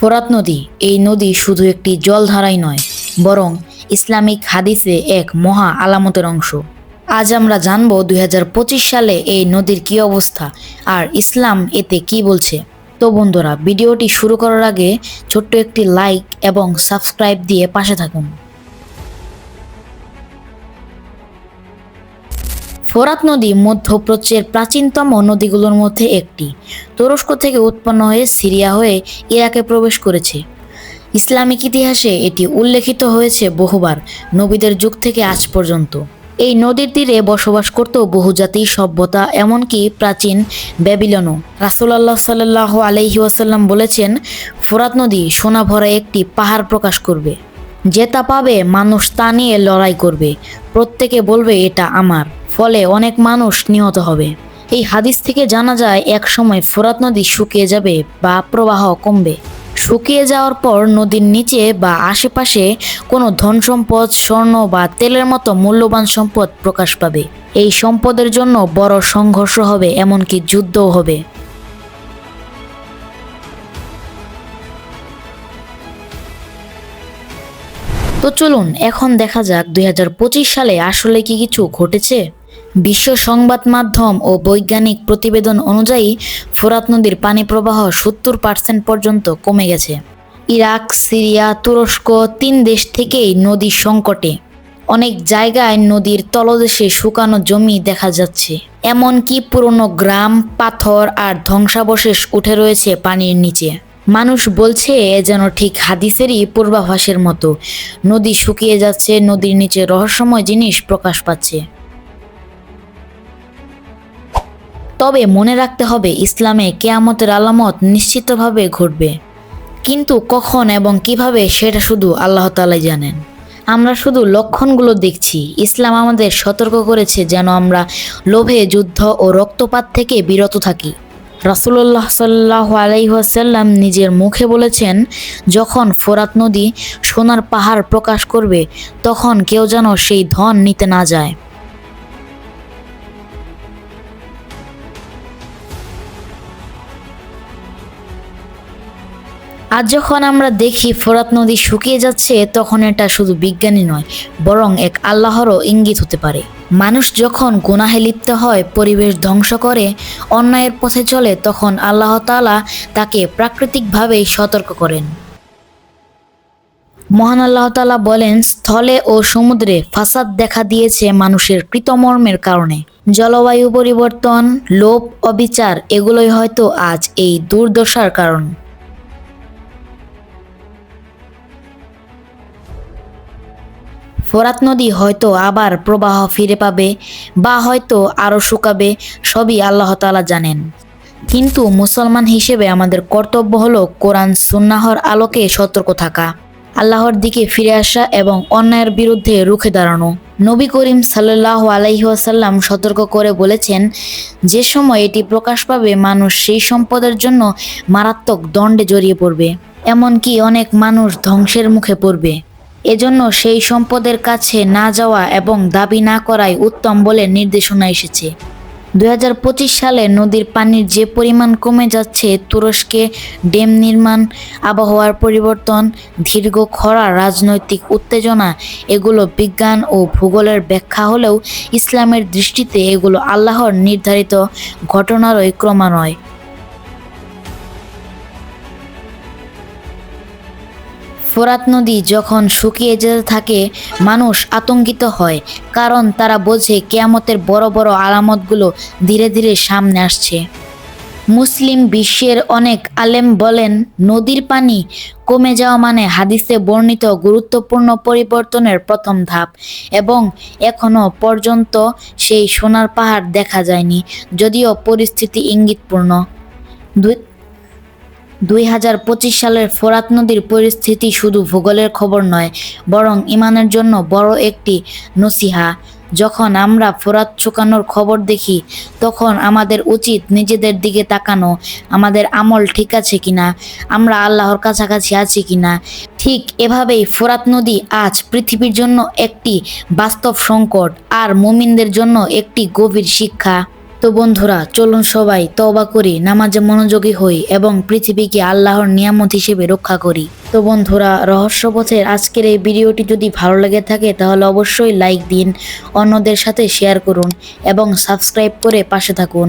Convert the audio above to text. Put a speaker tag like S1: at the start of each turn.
S1: ফোরাত নদী, এই নদী শুধু একটি জলধারাই নয়, বরং ইসলামিক হাদিসে এক মহা আলামতের অংশ। আজ আমরা জানব দুই হাজার পঁচিশ সালে এই নদীর কি অবস্থা আর ইসলাম এতে কি বলছে। তো বন্ধুরা, ভিডিওটি শুরু করার আগে ছোট্ট একটি লাইক এবং সাবস্ক্রাইব দিয়ে পাশে থাকুন। ফোরাত নদী মধ্যপ্রাচ্যের প্রাচীনতম নদীগুলোর মধ্যে একটি। তুরস্ক থেকে উৎপন্ন হয়ে সিরিয়া হয়ে ইরাকে প্রবেশ করেছে। ইসলামিক ইতিহাসে এটি উল্লেখিত হয়েছে বহুবার, নবীদের যুগ থেকে আজ পর্যন্ত। এই নদীর তীরে বসবাস করত বহু জাতি সভ্যতা, এমনকি প্রাচীন ব্যাবিলনও। রাসুলাল্লাহ সাল্লাহ আলহি ওয়াসাল্লাম বলেছেন, ফোরাত নদী সোনা ভরা একটি পাহাড় প্রকাশ করবে। যে তা পাবে, মানুষ তা নিয়ে লড়াই করবে। প্রত্যেকে বলবে, এটা আমার। ফলে অনেক মানুষ নিহত হবে। এই হাদিস থেকে জানা যায়, এক সময় ফোরাত নদী শুকিয়ে যাবে বা প্রবাহ কমবে। শুকিয়ে যাওয়ার পর নদীর নিচে বা আশেপাশে কোনো ধন সম্পদ, স্বর্ণ বা তেলের মতো মূল্যবান সম্পদ প্রকাশ পাবে। এই সম্পদের জন্য বড় সংঘর্ষ হবে, এমনকি যুদ্ধও হবে। তো চলুন, এখন দেখা যাক দুই হাজার পঁচিশ সালে আসলে কি কিছু ঘটেছে। বিশ্ব সংবাদ মাধ্যম ও বৈজ্ঞানিক প্রতিবেদন অনুযায়ী ফোরাত নদীর পানি প্রবাহ সত্তর পার্সেন্ট পর্যন্ত কমে গেছে। ইরাক, সিরিয়া, তুরস্ক তিন দেশ থেকেই নদীর সংকটে। অনেক জায়গায় নদীর তলদেশে শুকানো জমি দেখা যাচ্ছে। এমনকি পুরনো গ্রাম, পাথর আর ধ্বংসাবশেষ উঠে রয়েছে পানির নিচে। মানুষ বলছে এ যেন ঠিক হাদিসেরই পূর্বাভাসের মতো। নদী শুকিয়ে যাচ্ছে, নদীর নিচে রহস্যময় জিনিস প্রকাশ পাচ্ছে। তবে মনে রাখতে হবে, ইসলামে কেয়ামতের আলামত নিশ্চিতভাবে ঘটবে। কিন্তু কখন এবং কীভাবে সেটা শুধু আল্লাহ তালাই জানেন। আমরা শুধু লক্ষণগুলো দেখছি। ইসলাম আমাদের সতর্ক করেছে যেন আমরা লোভে, যুদ্ধ ও রক্তপাত থেকে বিরত থাকি। রাসুল্লাহ সাল্লাহ আলাইহাসাল্লাম নিজের মুখে বলেছেন, যখন ফোরাত নদী সোনার পাহাড় প্রকাশ করবে, তখন কেউ যেন সেই ধন নিতে না যায়। আজ যখন আমরা দেখি ফোরাত নদী শুকিয়ে যাচ্ছে, তখন এটা শুধু বিজ্ঞানী নয়, বরং এক আল্লাহরও ইঙ্গিত হতে পারে। মানুষ যখন গুনাহে লিপ্ত হয়, পরিবেশ ধ্বংস করে, অন্যায়ের পথে চলে, তখন আল্লাহ তাআলা তাকে প্রাকৃতিকভাবেই সতর্ক করেন। মহান আল্লাহ তাআলা বলেন, স্থলে ও সমুদ্রে ফাসাদ দেখা দিয়েছে মানুষের কৃতমর্মের কারণে। জলবায়ু পরিবর্তন, লোভ, অবিচার, এগুলোই হয়তো আজ এই দুর্দশার কারণ। ফোরাত নদী হয়তো আবার প্রবাহ ফিরে পাবে বা হয়তো আরও শুকাবে, সবই আল্লাহ তালা জানেন। কিন্তু মুসলমান হিসেবে আমাদের কর্তব্য হলো কোরআন সুন্নাহর আলোকে সতর্ক থাকা, আল্লাহর দিকে ফিরে আসা এবং অন্যায়ের বিরুদ্ধে রুখে দাঁড়ানো। নবী করিম সাল্লাহ আলাইহাসাল্লাম সতর্ক করে বলেছেন, যে সময় এটি প্রকাশ পাবে, মানুষ সেই সম্পদের জন্য মারাত্মক দণ্ডে জড়িয়ে পড়বে। এমনকি অনেক মানুষ ধ্বংসের মুখে পড়বে। এজন্য সেই সম্পদের কাছে না যাওয়া এবং দাবি না করাই উত্তম বলে নির্দেশনা এসেছে। দু হাজার পঁচিশ সালে নদীর পানির যে পরিমাণ কমে যাচ্ছে, তুরস্কে ড্যাম নির্মাণ, আবহাওয়ার পরিবর্তন, দীর্ঘ খরা, রাজনৈতিক উত্তেজনা, এগুলো বিজ্ঞান ও ভূগোলের ব্যাখ্যা হলেও ইসলামের দৃষ্টিতে এগুলো আল্লাহর নির্ধারিত ঘটনারই ক্রমান্বয়। ফোরাত নদী যখন শুকিয়ে যেতে থাকে, মানুষ আতঙ্কিত হয়, কারণ তারা বোঝে কেয়ামতের বড় বড় আলামতগুলো ধীরে ধীরে সামনে আসছে। মুসলিম বিশ্বের অনেক আলেম বলেন, নদীর পানি কমে যাওয়া মানে হাদিসে বর্ণিত গুরুত্বপূর্ণ পরিবর্তনের প্রথম ধাপ, এবং এখনও পর্যন্ত সেই সোনার পাহাড় দেখা যায়নি, যদিও পরিস্থিতি ইঙ্গিতপূর্ণ। দুই হাজার পঁচিশ সালের ফোরাত নদীর পরিস্থিতি শুধু ভূগোলের খবর নয়, বরং ইমানের জন্য বড় একটি নসিহা। যখন আমরা ফোরাত শুকানোর খবর দেখি, তখন আমাদের উচিত নিজেদের দিকে তাকানো, আমাদের আমল ঠিক আছে কিনা, আমরা আল্লাহর কাছাকাছি আছি কিনা। ঠিক এভাবেই ফোরাত নদী আজ পৃথিবীর জন্য একটি বাস্তব সংকট, আর মুমিনদের জন্য একটি গভীর শিক্ষা। তো বন্ধুরা, চলুন সবাই তবা করি, নামাজে মনোযোগী হই এবং পৃথিবীকে আল্লাহর নিয়ামত হিসেবে রক্ষা করি। তো বন্ধুরা রহস্যপথের আজকের এই ভিডিওটি যদি ভালো লেগে থাকে, তাহলে অবশ্যই লাইক দিন, অন্যদের সাথে শেয়ার করুন এবং সাবস্ক্রাইব করে পাশে থাকুন।